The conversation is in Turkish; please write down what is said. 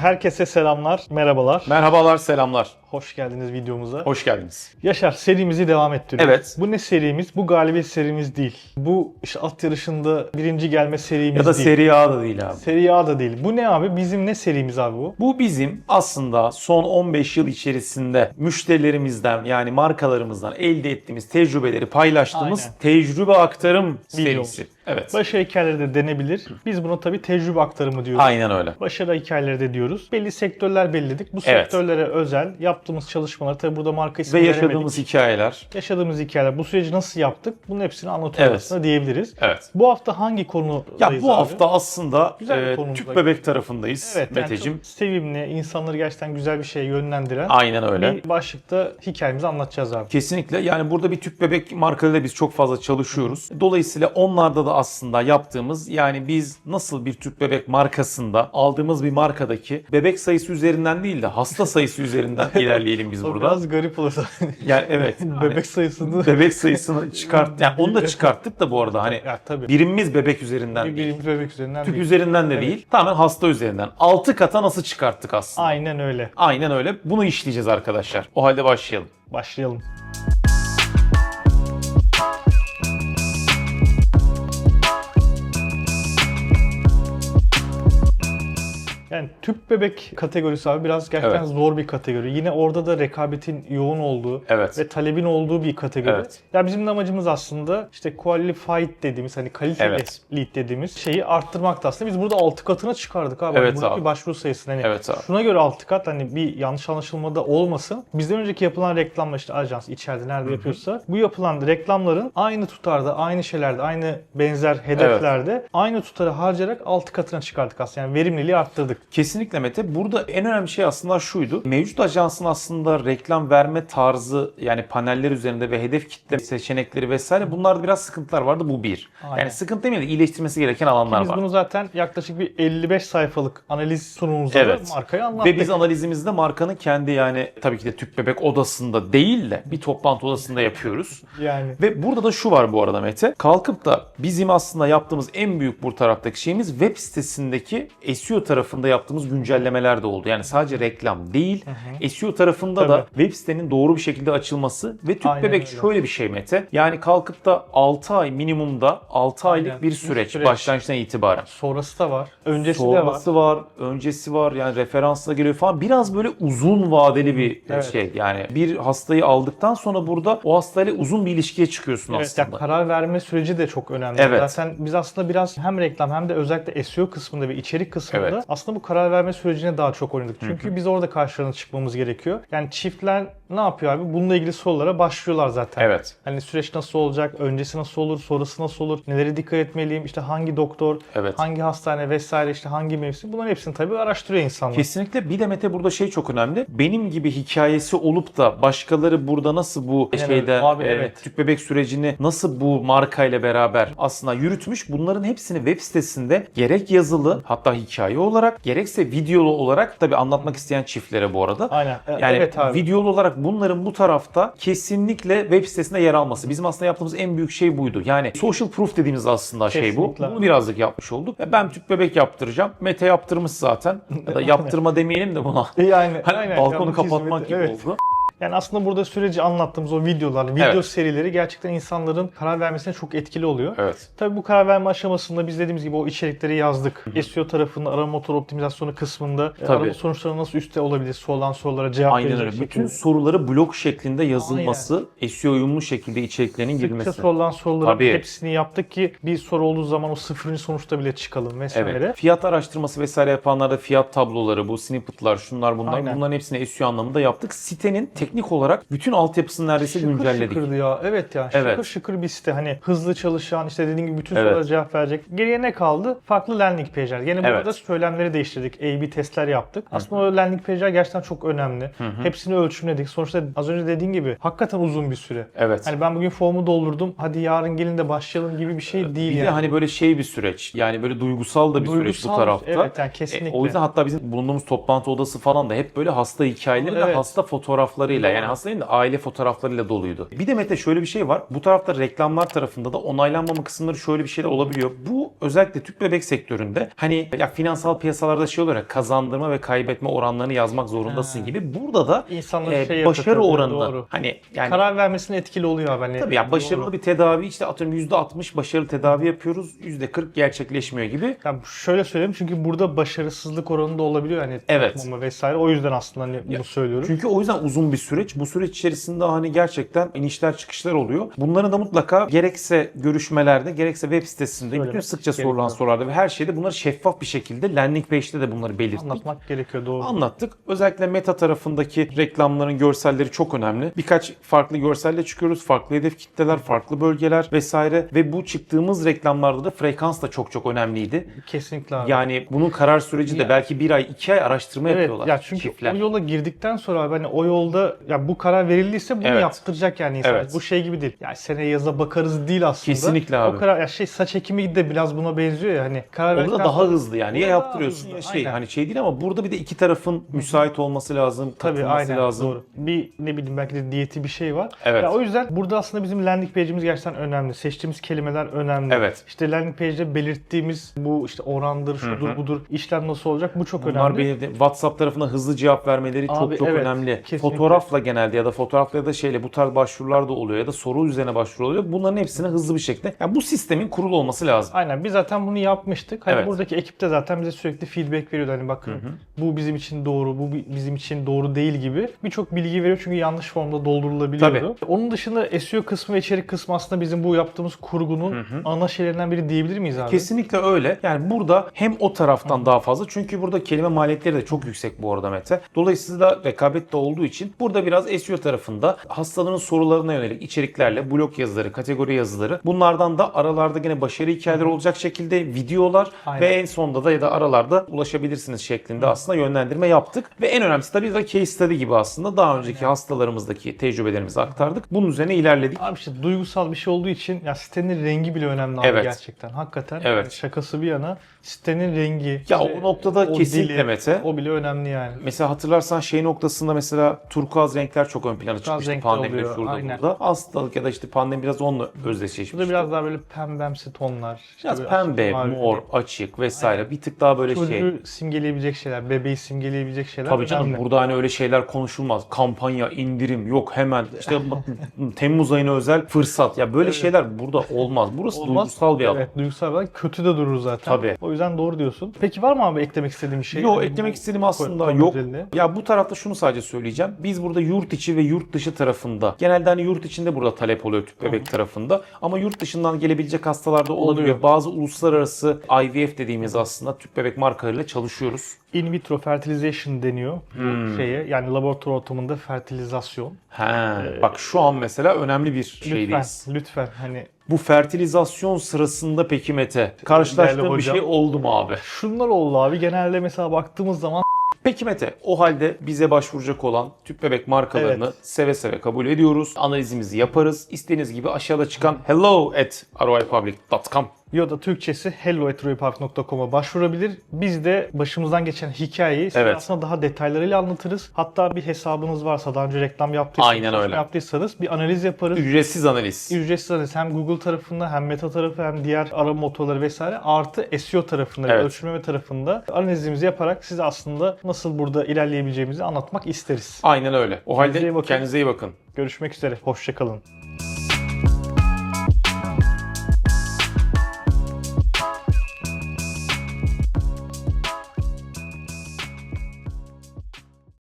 Herkese selamlar, merhabalar. Merhabalar, selamlar. Hoş geldiniz videomuza. Hoş geldiniz. Yaşar serimizi devam ettiriyoruz. Evet. Bu ne serimiz? Bu galibiyet serimiz değil. Bu işte at yarışında birinci gelme serimiz Ya da değil. Serie A da değil abi. Seri A da değil. Bu ne abi? Bizim ne serimiz abi bu? Bu bizim aslında son 15 yıl içerisinde müşterilerimizden yani markalarımızdan elde ettiğimiz tecrübeleri paylaştığımız Aynen. tecrübe aktarım Videomuz. Evet. Başarı hikayeleri de denebilir. Biz buna tabii tecrübe aktarımı diyoruz. Aynen öyle. Başarı hikayeleri de diyoruz. Belli sektörler belirledik. Bu Evet. sektörlere özel yaptığımız çalışmalar tabii burada marka ismi Ve veremedik. yaşadığımız hikayeler. yaşadığımız hikayeler, bu süreci nasıl yaptık? Bunun hepsini anlatıyoruz Evet. aslında diyebiliriz. Evet. Bu hafta hangi konudayız Ya bu abi? hafta aslında Güzel e, tüp bebek tarafındayız Evet, yani Meteciğim. çok sevimli, insanları gerçekten güzel bir şeye yönlendiren Aynen öyle. bir başlıkta hikayemizi anlatacağız abi. Kesinlikle. Yani burada bir tüp bebek markalarıyla biz çok fazla çalışıyoruz. Dolayısıyla onlarda da aslında yaptığımız yani biz nasıl bir tüp bebek markasında aldığımız bir markadaki bebek sayısı üzerinden değil de hasta sayısı üzerinden ilerleyelim biz burada. biraz garip olursa. Yani evet. hani Bebek sayısını bebek sayısını çıkart. Yani onu da çıkarttık da bu arada hani ya tabii. birimimiz bebek üzerinden Bir değil. birim bebek üzerinden Tüp değil. üzerinden de Evet. değil. Tamamen hasta üzerinden. 6 kata nasıl çıkarttık aslında? Aynen öyle. Aynen öyle. Bunu işleyeceğiz arkadaşlar. O halde başlayalım. Başlayalım. Yani tüp bebek kategorisi abi biraz gerçekten Evet. zor bir kategori. Yine orada da rekabetin yoğun olduğu Evet. ve talebin olduğu bir kategori. Evet. Ya bizim de amacımız aslında işte qualified dediğimiz hani kaliteli Evet. lead dediğimiz şeyi arttırmakta aslında. Biz burada 6 katına çıkardık abi. Evet Buradaki abi. başvuru sayısını hani Evet abi. şuna göre 6 kat hani bir yanlış anlaşılmada olmasın. Bizden önceki yapılan reklamlar işte ajans içeride nerede yapıyorsa bu yapılan reklamların aynı tutarda, aynı şeylerde, aynı benzer hedeflerde aynı tutarı harcayarak 6 katına çıkardık aslında. Yani verimliliği arttırdık. Kesinlikle Mete. Burada en önemli şey aslında şuydu. Mevcut ajansın aslında reklam verme tarzı yani paneller üzerinde ve hedef kitle seçenekleri vesaire bunlarda biraz sıkıntılar vardı. Bu bir. Aynen. Yani sıkıntı demeyelim de iyileştirmesi gereken alanlar Biz var. bunu zaten yaklaşık bir 55 sayfalık analiz sunumumuzda Evet. da markaya anlattık. Ve biz analizimizde markanın kendi yani tabii ki de tüp bebek odasında değil de bir toplantı odasında yapıyoruz. yani Ve burada da şu var bu arada Mete. Kalkıp da bizim aslında yaptığımız en büyük bu taraftaki şeyimiz web sitesindeki SEO tarafında yaptığımız güncellemeler de oldu. Yani sadece reklam değil, SEO tarafında da Tabii. web sitenin doğru bir şekilde açılması ve tüp Aynen bebek öyle. şöyle bir şey Mete. Yani kalkıp da 6 ay minimumda 6 aylık Aynen. bir Bir süreç, süreç. başlangıçtan itibaren. sonrası da var. Öncesi de var. Sonrası var, öncesi var yani referansla geliyor falan. Biraz böyle uzun vadeli bir Evet. şey. Yani bir hastayı aldıktan sonra burada o hastayla uzun bir ilişkiye çıkıyorsun Evet, aslında. ya karar verme süreci de çok önemli. Evet. Zaten biz aslında biraz hem reklam hem de özellikle SEO kısmında ve içerik kısmında Evet. aslında bu karar verme sürecine daha çok oynadık. Çünkü biz orada karşılarına çıkmamız gerekiyor. Yani çiftler ne yapıyor abi? Bununla ilgili sorulara başlıyorlar zaten. Evet. Hani süreç nasıl olacak, öncesi nasıl olur, sonrası nasıl olur, nelere dikkat etmeliyim, işte hangi doktor, Evet. hangi hastane vesaire işte hangi mevsim bunların hepsini tabii araştırıyor insanlar. Kesinlikle bir de Mete burada şey çok önemli. Benim gibi hikayesi olup da başkaları burada nasıl bu Aynen şeyde. Abi, e, evet. tüp bebek sürecini nasıl bu markayla beraber aslında yürütmüş. Bunların hepsini web sitesinde gerek yazılı hatta hikaye olarak gerekse videolu olarak tabi anlatmak isteyen çiftlere bu arada. Aynen. E, Yani evet abi. videolu olarak bunların bu tarafta kesinlikle web sitesinde yer alması. Bizim aslında yaptığımız en büyük şey buydu. Yani social proof dediğimiz aslında şey bu. Kesinlikle. Bunu birazcık yapmış olduk. Ben tüp bebek yaptıracağım. Mete yaptırmış zaten. Ya da yaptırma demeyelim de buna. yani, Hani aynen. balkonu kapatmak hizmeti- gibi evet. oldu. Yani aslında burada süreci anlattığımız o videolar, video Evet. serileri gerçekten insanların karar vermesine çok etkili oluyor. Evet. Tabii bu karar verme aşamasında biz dediğimiz gibi o içerikleri yazdık. SEO tarafında arama motor optimizasyonu kısmında e, Tabii. arama sonuçları nasıl üste olabilir, sorulan sorulara cevap Aynen öyle. Bütün soruları blok şeklinde yazılması, SEO uyumlu şekilde içeriklerinin Sıkça girmesi. sorulan soruların Tabii. hepsini yaptık ki bir soru olduğu zaman o sıfırıncı sonuçta bile çıkalım vesaire. Evet. Fiyat araştırması vesaire yapanlarda fiyat tabloları, bu snippet'lar, şunlar bunlar Aynen. bunların hepsini SEO anlamında yaptık. Sitenin teknik olarak bütün altyapısını neredeyse Şıkır güncelledik. şıkırdı ya. Evet ya. Şıkır Evet. şıkır bir site. Hani hızlı çalışan işte dediğin gibi bütün Evet. sorulara cevap verecek. Geriye ne kaldı? Farklı landing page'ler. Yine burada Evet. söylemleri değiştirdik. A-B testler yaptık. Aslında o landing page'ler gerçekten çok önemli. Hepsini ölçümledik. Sonuçta az önce dediğin gibi hakikaten uzun bir süre. Evet. Hani ben bugün formu doldurdum. Hadi yarın gelin de başlayalım gibi bir şey değil bir yani. de hani böyle şey bir süreç. Yani böyle duygusal da bir süreç bu Duygusal, tarafta. evet, yani kesinlikle. E, o yüzden hatta bizim bulunduğumuz toplantı odası falan da hep böyle hasta hikayeleriyle, Evet. hasta fotoğraflarıyla. Fotoğraflarıyla yani değil de aile fotoğraflarıyla doluydu. Bir de Mete şöyle bir şey var. Bu tarafta reklamlar tarafında da onaylanmama kısımları şöyle bir şey de olabiliyor. Bu özellikle tüp bebek sektöründe hani ya finansal piyasalarda şey ya kazandırma ve kaybetme oranlarını yazmak zorundasın Ha. gibi. Burada da e, şey yapıyor başarı tabii, oranı doğru. hani yani Karar vermesine etkili oluyor abi. Hani, Tabii ya başarılı Doğru. bir tedavi işte atıyorum %60 başarılı tedavi yapıyoruz. %40 gerçekleşmiyor gibi. Yani şöyle söyleyeyim çünkü burada başarısızlık oranı da olabiliyor hani Evet. vesaire. O yüzden aslında hani bunu söylüyorum. Çünkü o yüzden uzun bir süreç. Bu süreç içerisinde hani gerçekten inişler çıkışlar oluyor. Bunları da mutlaka gerekse görüşmelerde gerekse web sitesinde Söylemek bütün sıkça gerekiyor. sorulan sorularda ve her şeyde bunları şeffaf bir şekilde landing page'de de bunları belirttik. Anlatmak gerekiyor doğru. Anlattık. Özellikle meta tarafındaki reklamların görselleri çok önemli. Birkaç farklı görselle çıkıyoruz. Farklı hedef kitleler, farklı bölgeler vesaire ve bu çıktığımız reklamlarda da frekans da çok çok önemliydi. Kesinlikle abi. Yani bunun karar süreci de belki bir ay, iki ay araştırma Evet yapıyorlar. ya çünkü çiftler. o yola girdikten sonra abi hani o yolda ya bu karar verildiyse bunu Evet. yaptıracak yani insan. Evet. Bu şey gibi değil. Ya seneye yaza bakarız değil aslında. Kesinlikle abi. O karar ya şey saç ekimi de biraz buna benziyor ya hani karar Orada verdikten daha sonra- hızlı yani. Ya daha yaptırıyorsun hızlı, ya şey aynen. hani şey değil ama burada bir de iki tarafın müsait olması lazım, Tabii katılması aynen lazım. doğru. Bir ne bileyim belki de diyeti bir şey var. Evet. Ya o yüzden burada aslında bizim landing page'imiz gerçekten önemli. Seçtiğimiz kelimeler önemli. Evet. İşte landing page'de belirttiğimiz bu işte orandır, şudur budur, işlem nasıl olacak bu çok Bunlar önemli. benim de WhatsApp tarafına hızlı cevap vermeleri Abi, çok çok evet, önemli. kesinlikle. Fotoğrafla genelde ya da fotoğrafla ya da şeyle bu tarz başvurular da oluyor ya da soru üzerine başvuru oluyor. Bunların hepsine hızlı bir şekilde yani bu sistemin kurulu olması lazım. Aynen biz zaten bunu yapmıştık. Hani Evet. buradaki ekip de zaten bize sürekli feedback veriyordu. Hani bakın bu bizim için doğru, bu bi- bizim için doğru değil gibi. Birçok bilgi veriyor çünkü yanlış formda doldurulabiliyordu. Onun dışında SEO kısmı ve içerik kısmı aslında bizim bu yaptığımız kurgunun ana şeylerinden biri diyebilir miyiz abi? Kesinlikle öyle. Yani burada hem o taraftan daha fazla çünkü burada kelime maliyetleri de çok yüksek bu arada Mete. Dolayısıyla rekabet de olduğu için burada biraz SEO tarafında hastaların sorularına yönelik içeriklerle blog yazıları, kategori yazıları bunlardan da aralarda gene başarı hikayeleri olacak şekilde videolar Aynen. ve en sonda da ya da aralarda ulaşabilirsiniz şeklinde aslında yönlendirme yaptık. Ve en önemlisi tabii de case study gibi aslında daha önceki hastalarımızdaki tecrübelerimizi aktardık. Bunun üzerine ilerledik. Abi işte duygusal bir şey olduğu için ya sitenin rengi bile önemli abi Evet. gerçekten. Hakikaten Evet. yani şakası bir yana sitenin rengi. Ya işte o noktada kesinlikle dili, Mete. O bile önemli yani. Mesela hatırlarsan şey noktasında mesela turkuaz renkler çok ön plana çıkmıştı renkler pandemide oluyor, şurada aynen. burada. Hastalık ya da işte pandemi biraz onunla özdeşleşmiş. Burada biraz daha böyle pembemsi tonlar. Biraz pembe, mavi. mor, açık vesaire. Bir tık daha böyle Çocuğu şey. simgeleyebilecek şeyler, bebeği simgeleyebilecek şeyler Tabii canım önemli. burada hani öyle şeyler konuşulmaz. Kampanya, indirim yok hemen işte Temmuz ayına özel fırsat. Ya böyle Evet. şeyler burada olmaz. Burası Olmaz. duygusal bir alan. Evet, duygusal bir alan. Kötü de durur zaten. Tabii. O yüzden doğru diyorsun. Peki var mı abi eklemek istediğin bir şey? Yok eklemek istediğim aslında yok. üzerinde. Ya bu tarafta şunu sadece söyleyeceğim. Biz burada yurt içi ve yurt dışı tarafında genelde hani yurt içinde burada talep oluyor tüp bebek tarafında ama yurt dışından gelebilecek hastalarda olabiliyor. Oluyor. Bazı uluslararası IVF dediğimiz aslında tüp bebek markalarıyla çalışıyoruz. In vitro fertilization deniyor Hmm. şeye. Yani laboratuvar ortamında fertilizasyon. He, bak şu an mesela önemli bir şeydeyiz. Lütfen, lütfen hani Bu fertilizasyon sırasında peki Mete karşılaştığın bir şey oldu mu abi? şunlar oldu abi. Genelde mesela baktığımız zaman Peki Mete, o halde bize başvuracak olan tüp bebek markalarını Evet. seve seve kabul ediyoruz. Analizimizi yaparız. İstediğiniz gibi aşağıda çıkan hello at roipublic.com ya da Türkçesi hello.ruipark.com'a başvurabilir. Biz de başımızdan geçen hikayeyi Evet. aslında daha detaylarıyla anlatırız. Hatta bir hesabınız varsa daha önce reklam yaptıysanız, Aynen öyle. yaptıysanız bir analiz yaparız. Ücretsiz analiz. Ücretsiz analiz hem Google tarafında hem Meta tarafı hem diğer arama motorları vesaire artı SEO tarafında ve Evet. ölçümleme tarafında analizimizi yaparak size aslında nasıl burada ilerleyebileceğimizi anlatmak isteriz. Aynen öyle. O Kendinize iyi halde bakın. kendinize iyi bakın. Görüşmek üzere. Hoşçakalın.